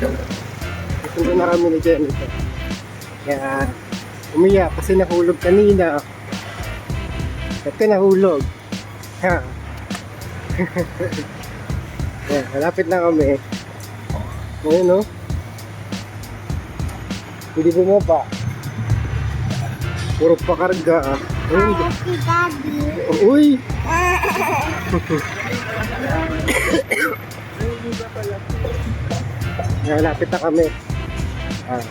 Sundo na kami ni Jennifer. Kaya umiyak kasi nahulog kanina. Ka nahulog? Ha? Ayan, malapit na kami. Ngayon no? Hindi bumaba. Puro pakarga ah. Happy Daddy. Uy! Malapit na kami. Ah,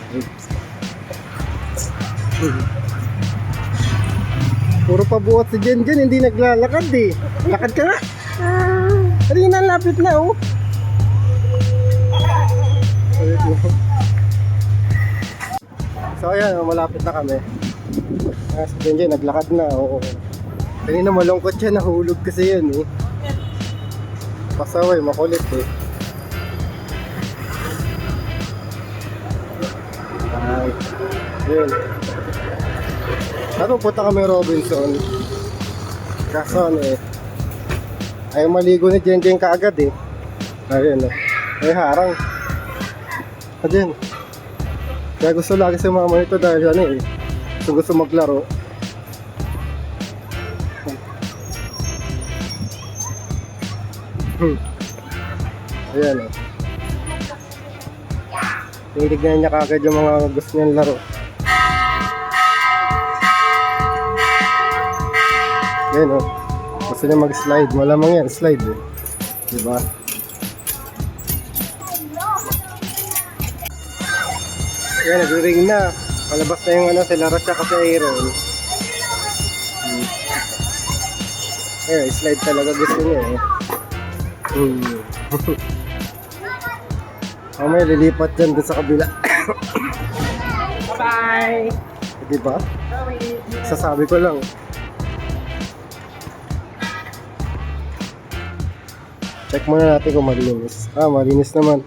Puro pa buhat si Jen Jen, hindi naglalakad eh. Lakad ka nga. Kanina, lapit na oh. So ayan, oh, malapit na kami. Ah, si Jen Jen, naglakad na. Oo. Kanina malungkot siya, nahulog kasi yun eh. Pasaway, makulit eh. Ay, yun. Ano punta kami Robinson? Kaso ano eh. Ay maligo ni Jen Jen kaagad eh. Ayun eh. Ay harang. Ayun. Kaya gusto lagi si mama nito dahil ano eh. Gusto gusto maglaro. Hmm. Ayan eh. Tinitignan niya kagad yung mga gusto niyang laro. Ayan oh. Gusto niya mag-slide. Malamang yan, slide eh. Diba? Ayan, nag-ring na. Palabas na yung ano, sila Rocha kasi Aaron. Hmm. Ayan, slide talaga gusto niya eh. Hmm. Mamaya lilipat dyan dun sa kabila. Bye. Di ba? Sasabi ko lang. Check muna natin kung malinis. Ah, malinis naman.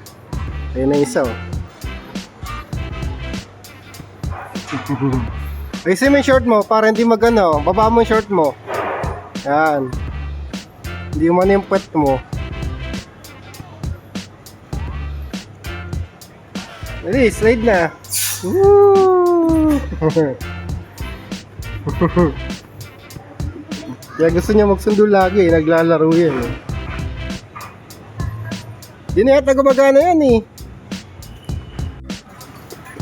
Ayun na isa oh. Ayusin mo yung short mo para hindi magano. Baba mo yung short mo. Yan. Hindi mo yung puwet mo. Dali, slide na. Woo! Kaya gusto niya magsundo lagi, naglalaro yan. Eh. Di na yata gumagana yan eh.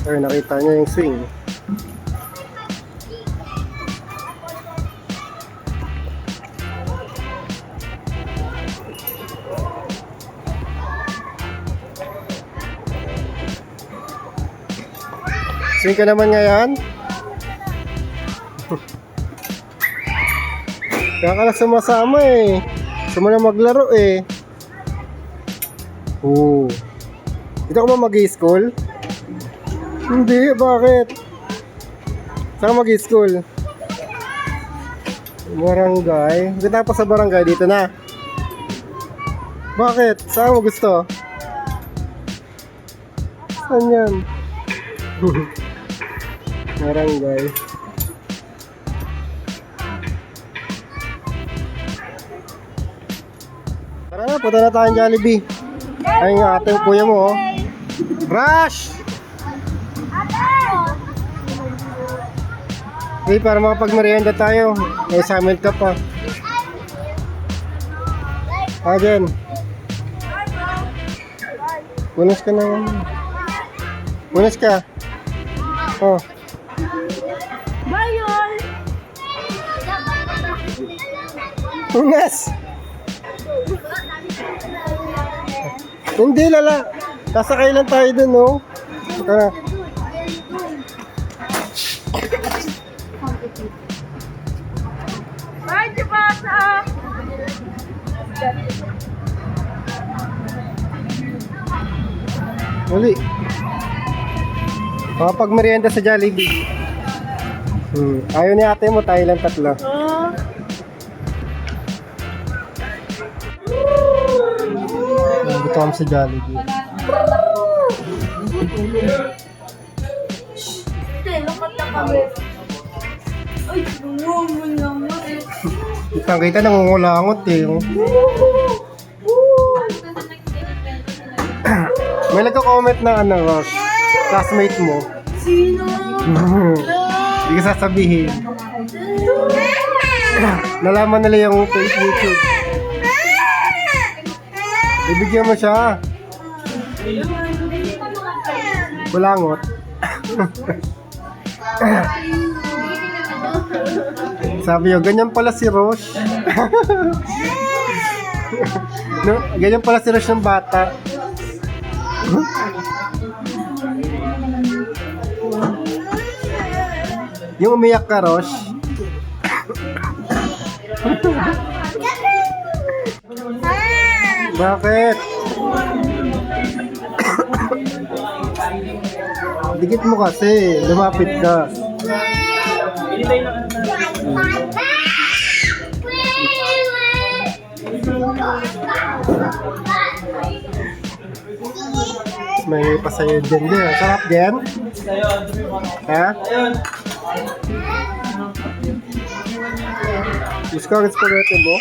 Ay, nakita niya yung swing. Swing ka naman ngayon? Kaya ka na sumasama eh. Na maglaro eh. Oo. Dito ka ba mag-school? Hindi, bakit? Saan mag-school? Barangay? Tapos sa barangay, dito na. Bakit? Saan mo gusto? Saan yan? Barangay. Tara na, punta na tayong Jollibee. Ay nga ate kuya mo oh. Rush! Hey, para makapag-merienda tayo. May assignment ka pa. Jen. Punas ka na. Punas ka. Oh. Punas! Hindi lala. Sasakay lang tayo dun, no? Tara. Bye, Chipasa. Uli. Makapag-merienda sa Jollibee. Hmm. Ayaw ni ate mo, tayo lang tatlo. Oh. Dito kami sa Jollibee. Ay, mo naman eh. Kitang kita nangungulangot eh. May nagko-comment na ano, Rosh, classmate mo. Sino? Hindi ko sasabihin. Nalaman nila yung face YouTube. Ibigyan mo siya. Bulangot. Sabi yo, ganyan pala si Rosh. no, ganyan pala si Rosh ng bata. Yung umiyak ka, Rosh. Bakit? Dikit mo kasi, lumapit ka. May pasayo din din. Sarap din? Ha? Ka ng spaghetti mo?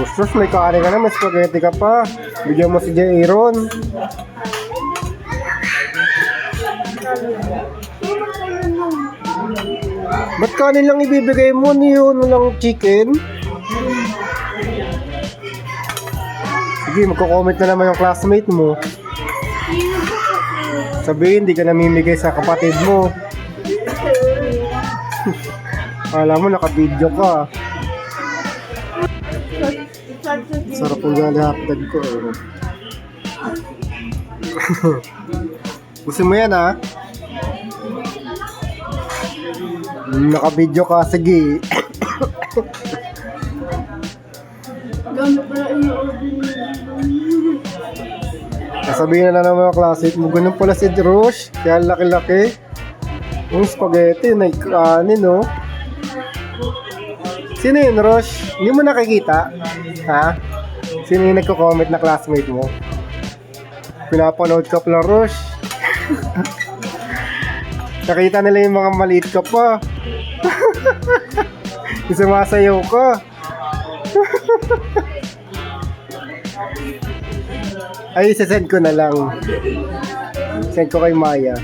Gusto, may kaari ka na, may spaghetti ka pa. Bigyan mo si J. Aaron. Ba't kanin lang ibibigay mo? Niyo lang chicken? Sige, magko-comment na naman yung classmate mo. Sabihin, di ka namimigay sa kapatid mo. Alam mo, naka-video ka. Sarap yung lalapdag ko. eh. Gusto mo yan, ha? Naka-video ka, sige. Sasabihin na lang ng mga classmate mo, ganun pala si Rosh, kaya laki-laki. Yung spaghetti, may kanin, no? Sino yun, Rosh? Hindi mo nakikita? Ha? Sino yung nagko-comment na classmate mo? Pinapanood ka pala, Rosh. Nakita nila yung mga maliit ka pa. yung sumasayaw ka. Ay, send ko na lang. Send ko kay Maya.